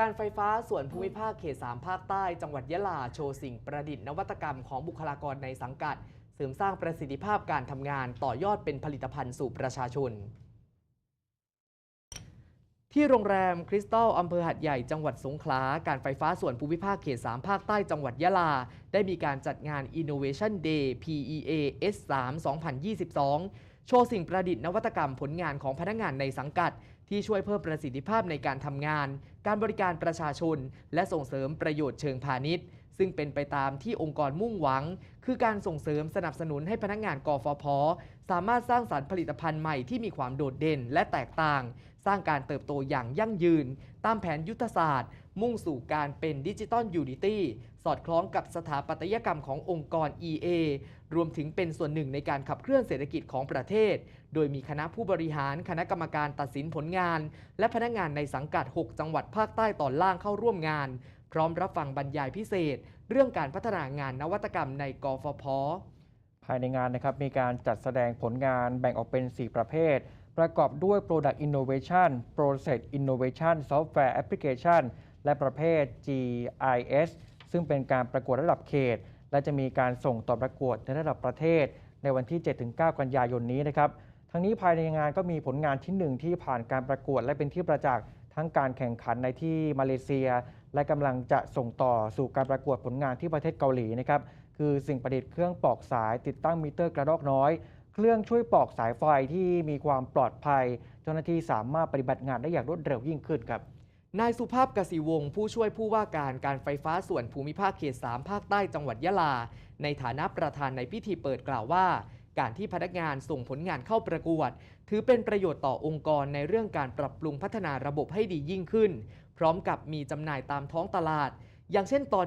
การไฟฟ้าส่วนภูมิภาคเขต 3 ภาคใต้ จังหวัดยะลาโชว์สิ่งประดิษฐ์นวัตกรรมของบุคลากรในสังกัด เสริมสร้างประสิทธิภาพการทำงานต่อยอดเป็นผลิตภัณฑ์สู่ประชาชน ที่โรงแรมคริสตัลอำเภอหัดใหญ่จังหวัดสงขลา การไฟฟ้าส่วนภูมิภาคเขต 3 ภาคใต้จังหวัดยะลา ได้มีการจัดงาน Innovation Day PEA S3 2022 โชว์สิ่งประดิษฐ์นวัตกรรมผลงานของพนักงานในสังกัด ที่ช่วยเพิ่มประสิทธิภาพในการทำงาน การบริการประชาชน และส่งเสริมประโยชน์เชิงพาณิชย์ ซึ่งเป็นไปตามที่องค์กรมุ่งหวัง คือการส่งเสริมสนับสนุนให้พนักงานกฟผ สามารถสร้างสารรค์ผลิตภัณฑ์ใหม่ที่มีความโดดเด่นและแตกต่าง สร้างการเติบโตอย่างยั่งยืน ตามแผนยุทธศาสตร์ มุ่งสู่การเป็นดิจิตอลยูนิตี้สอดคล้องกับสถาปัตยกรรมขององค์กร EA รวมถึงเป็นส่วนหนึ่งในการขับเคลื่อนเศรษฐกิจของประเทศ โดยมีคณะผู้บริหาร คณะกรรมการตัดสินผลงาน และพนักงานในสังกัด 6 จังหวัดภาคใต้ตอนล่างเข้าร่วมงาน พร้อมรับฟังบรรยายพิเศษ เรื่องการพัฒนางานนวัตกรรมในกฟผภายในงานนะครับมีการจัดแสดงผลงานแบ่งออกเป็น 4 ประเภท ประกอบด้วย Product Innovation Process Innovation Software Application และประเภท GIS ซึ่งเป็นการประกวดระดับเขต และจะมีการส่งต่อประกวดในระดับประเทศ ในวันที่ 7-9 กันยายนนี้นะครับ ทั้งนี้ภายในงานก็มีผลงานชิ้นหนึ่งที่ผ่านการประกวดและเป็นที่ประจักษ์ทั้งการแข่งขันในที่มาเลเซีย และกำลังจะส่งต่อสู่การประกวดผลงานที่ประเทศเกาหลีนะครับ คือสิ่งประดิษฐ์เครื่องปอกสายติดตั้งมิเตอร์กระรอกน้อย เครื่องช่วยปอกสายไฟที่มีความปลอดภัย เจ้าหน้าที่สามารถปฏิบัติงานได้อย่างรวดเร็วยิ่งขึ้นครับนายสุภาพกสิวงศ์ผู้ช่วยผู้ว่าการการไฟฟ้าส่วนภูมิภาคเขต 3 ภาคใต้จังหวัดยะลา ในฐานะประธานในพิธีเปิดกล่าวว่า การที่พนักงานส่งผลงานเข้าประกวด ถือเป็นประโยชน์ต่อองค์กรในเรื่องการปรับปรุงพัฒนาระบบให้ดียิ่งขึ้น พร้อมกับมีจำหน่ายตามท้องตลาด อย่างเช่นตอน